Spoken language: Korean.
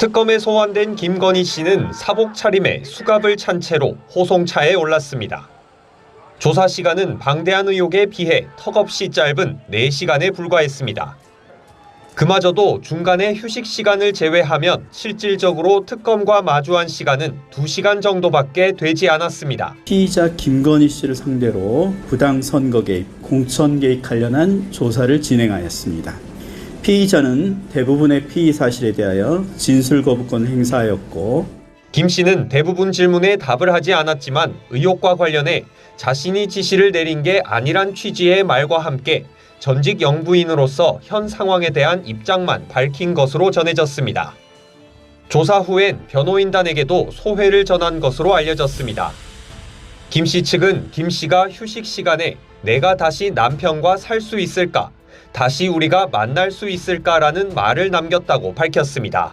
특검에 소환된 김건희 씨는 사복 차림에 수갑을 찬 채로 호송차에 올랐습니다. 조사 시간은 방대한 의혹에 비해 턱없이 짧은 4시간에 불과했습니다. 그마저도 중간에 휴식 시간을 제외하면 실질적으로 특검과 마주한 시간은 2시간 정도밖에 되지 않았습니다. 피의자 김건희 씨를 상대로 부당 선거 개입, 공천 개입 관련한 조사를 진행하였습니다. 피의자는 대부분의 피의 사실에 대하여 진술 거부권 행사하였고 김 씨는 대부분 질문에 답을 하지 않았지만 의혹과 관련해 자신이 지시를 내린 게 아니란 취지의 말과 함께 전직 영부인으로서 현 상황에 대한 입장만 밝힌 것으로 전해졌습니다. 조사 후엔 변호인단에게도 소회를 전한 것으로 알려졌습니다. 김 씨 측은 김 씨가 휴식 시간에 내가 다시 남편과 살 수 있을까? 다시 우리가 만날 수 있을까라는 말을 남겼다고 밝혔습니다.